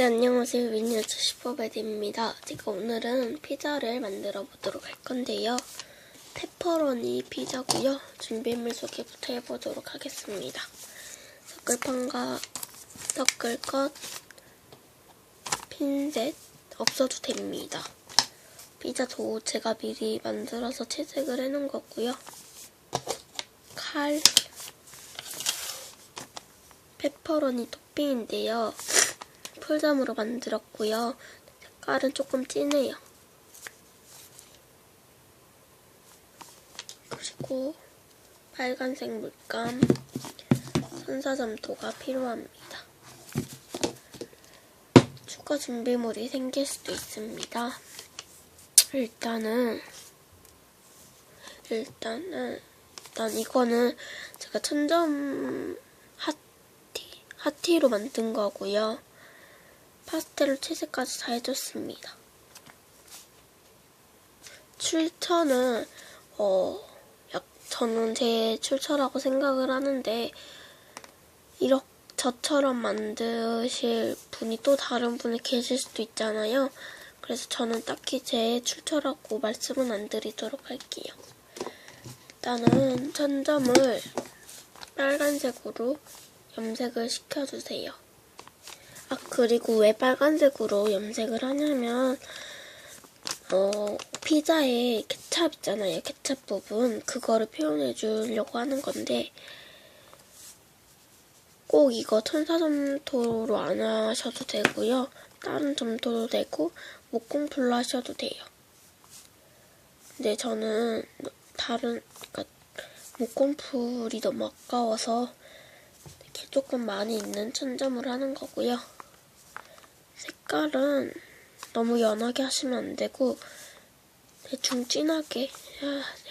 네, 안녕하세요. 미니어처 슈퍼베드입니다. 제가 오늘은 피자를 만들어 보도록 할 건데요. 페퍼로니 피자고요. 준비물 소개부터 해보도록 하겠습니다. 섞을 판과 섞을 것, 핀셋 없어도 됩니다. 피자 도 제가 미리 만들어서 채색을 해놓은 거고요. 칼, 페퍼로니 토핑인데요. 풀잠으로 만들었고요. 색깔은 조금 진해요. 그리고 빨간색 물감, 선사점토가 필요합니다. 추가 준비물이 생길 수도 있습니다. 일단은 일단은 일단 이거는 제가 천점 하티 하티로 만든 거고요. 파스텔로 채색까지 다 해줬습니다. 출처는 어, 약 저는 제 출처라고 생각을 하는데 이렇게 저처럼 만드실 분이 또 다른 분이 계실 수도 있잖아요. 그래서 저는 딱히 제 출처라고 말씀은 안 드리도록 할게요. 일단은 천점을 빨간색으로 염색을 시켜주세요. 아, 그리고 왜 빨간색으로 염색을 하냐면, 어, 피자에 케찹 있잖아요. 케찹 부분. 그거를 표현해 주려고 하는 건데, 꼭 이거 천사점토로 안 하셔도 되고요. 다른 점토도 되고, 목공풀로 하셔도 돼요. 근데 저는 다른, 그니까, 목공풀이 너무 아까워서 이렇게 조금 많이 있는 천점을 하는 거고요. 색깔은 너무 연하게 하시면 안 되고 대충 진하게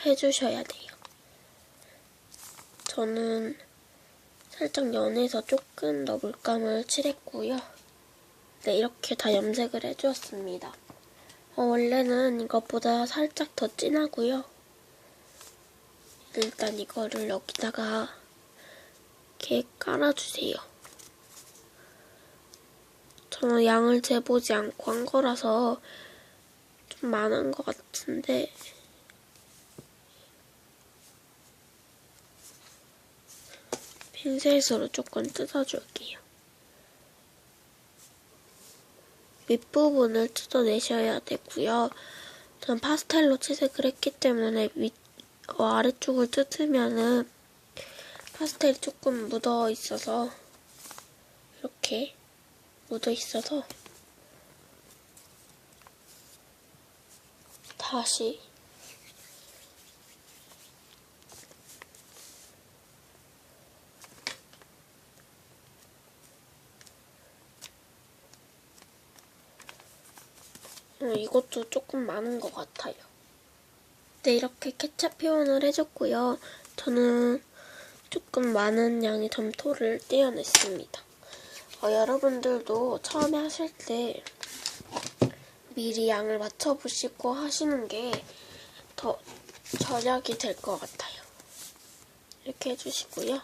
해주셔야 돼요. 저는 살짝 연해서 조금 더 물감을 칠했고요. 네, 이렇게 다 염색을 해주었습니다. 어, 원래는 이것보다 살짝 더 진하고요. 일단 이거를 여기다가 이렇게 깔아주세요. 저는 양을 재보지 않고 한 거라서 좀 많은 것 같은데 핀셋으로 조금 뜯어줄게요. 윗부분을 뜯어내셔야 되고요. 전 파스텔로 채색을 했기 때문에 윗, 어, 아래쪽을 뜯으면은 파스텔이 조금 묻어 있어서 이렇게 묻어 있어서 다시 어, 이것도 조금 많은 것 같아요. 네, 이렇게 케찹 표현을 해줬고요. 저는 조금 많은 양의 점토를 떼어냈습니다. 어, 여러분들도 처음에 하실 때 미리 양을 맞춰보시고 하시는 게 더 절약이 될 것 같아요. 이렇게 해주시고요.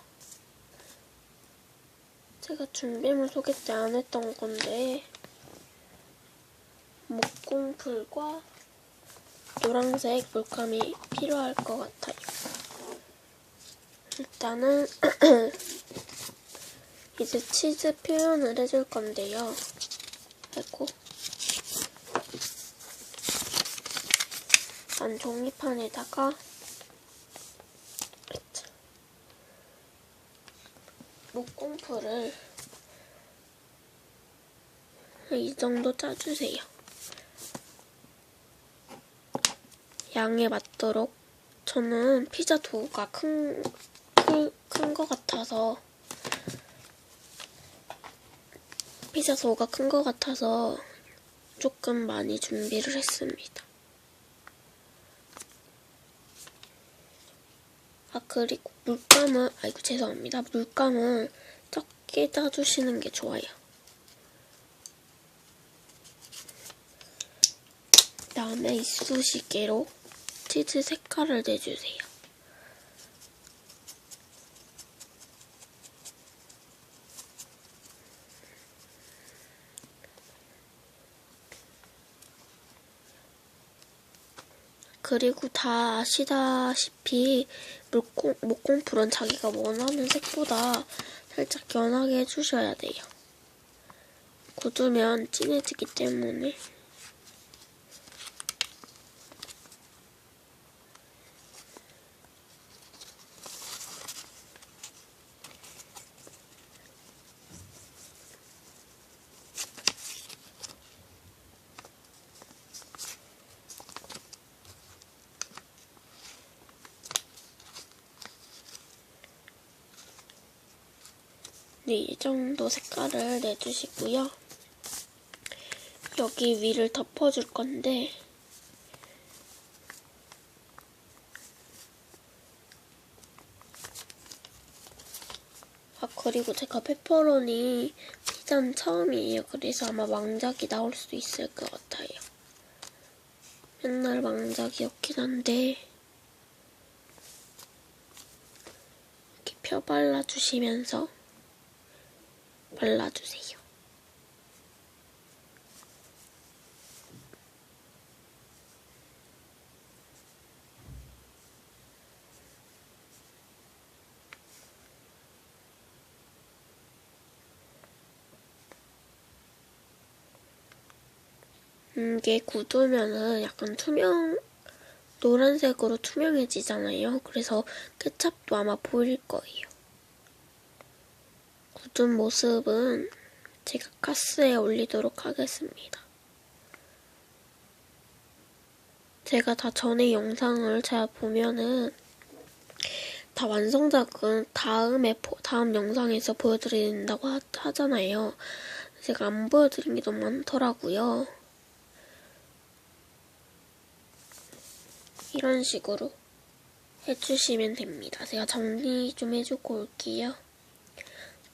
제가 준비물 소개 때 안 했던 건데 목공풀과 노란색 물감이 필요할 것 같아요. 일단은 이제 치즈 표현을 해줄 건데요. 아이고. 난 종이판에다가 목공풀을 이 정도 짜주세요. 양에 맞도록 저는 피자 도우가 큰, 큰, 큰 것 같아서 피자 도우가 큰 것 같아서 조금 많이 준비를 했습니다. 아 그리고 물감은 아이고 죄송합니다. 물감은 적게 짜주시는 게 좋아요. 그다음에 이쑤시개로 치즈 색깔을 내주세요. 그리고 다 아시다시피 목공, 목공풀은 자기가 원하는 색보다 살짝 연하게 해주셔야 돼요. 굳으면 진해지기 때문에 네, 이 정도 색깔을 내주시고요. 여기 위를 덮어줄 건데 아 그리고 제가 페퍼로니 피자는 처음이에요. 그래서 아마 망작이 나올 수 있을 것 같아요. 맨날 망작이었긴 한데 이렇게 펴 발라주시면서 발라주세요. 음, 이게 굳으면은 약간 투명, 노란색으로 투명해지잖아요. 그래서 케찹도 아마 보일 거예요. 굳은 모습은 제가 가스에 올리도록 하겠습니다. 제가 다 전에 영상을 잘 보면은 다 완성작은 다음에 다음 영상에서 보여드린다고 하, 하잖아요. 제가 안 보여드린 게 너무 많더라고요. 이런 식으로 해주시면 됩니다. 제가 정리 좀 해주고 올게요.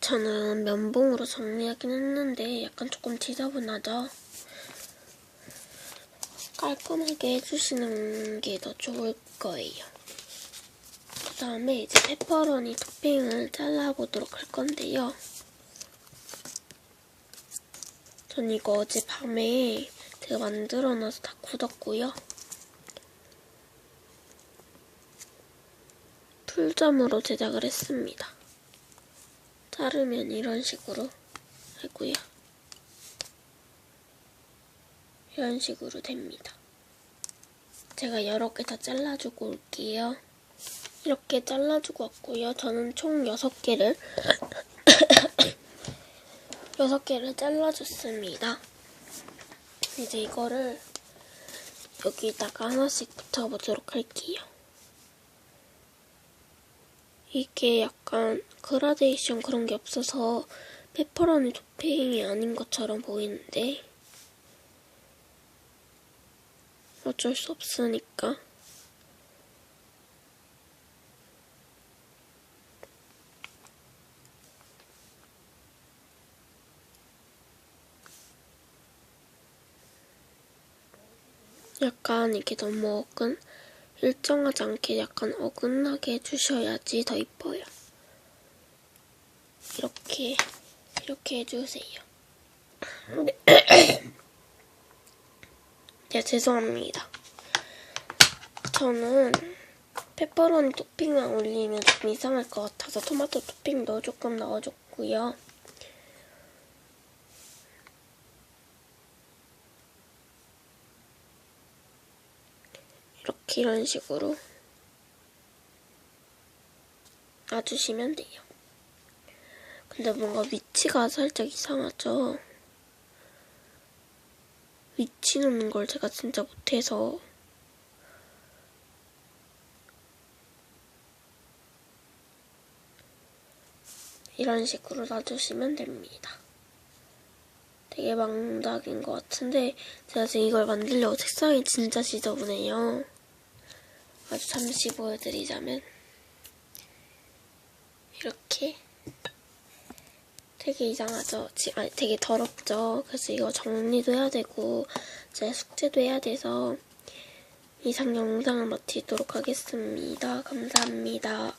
저는 면봉으로 정리하긴 했는데 약간 조금 지저분하죠? 깔끔하게 해주시는 게 더 좋을 거예요. 그 다음에 이제 페퍼로니 토핑을 잘라보도록 할 건데요. 전 이거 어제 밤에 제가 만들어놔서 다 굳었고요. 풀점으로 제작을 했습니다. 자르면 이런 식으로 하고요. 이런 식으로 됩니다. 제가 여러 개 다 잘라주고 올게요. 이렇게 잘라주고 왔고요. 저는 총 6개를 6개를 잘라줬습니다. 이제 이거를 여기다가 하나씩 붙여보도록 할게요. 이게 약간 그라데이션 그런 게 없어서 페퍼로니 토핑이 아닌 것처럼 보이는데 어쩔 수 없으니까. 약간 이게 너무 어근 일정하지 않게 약간 어긋나게 해주셔야지 더 이뻐요. 이렇게 이렇게 해주세요. 네, 네 죄송합니다. 저는 페퍼로니 토핑을 올리면 좀 이상할 것 같아서 토마토 토핑도 조금 넣어줬고요. 이렇게 이런 식으로 놔주시면 돼요. 근데 뭔가 위치가 살짝 이상하죠? 위치 놓는 걸 제가 진짜 못해서 이런 식으로 놔주시면 됩니다. 되게 망작인 것 같은데 제가 지금 이걸 만들려고 책상이 진짜 지저분해요. 아주 잠시 보여드리자면 이렇게 되게 이상하죠? 아니 되게 더럽죠? 그래서 이거 정리도 해야 되고 제 숙제도 해야 돼서 이상 영상을 마치도록 하겠습니다. 감사합니다.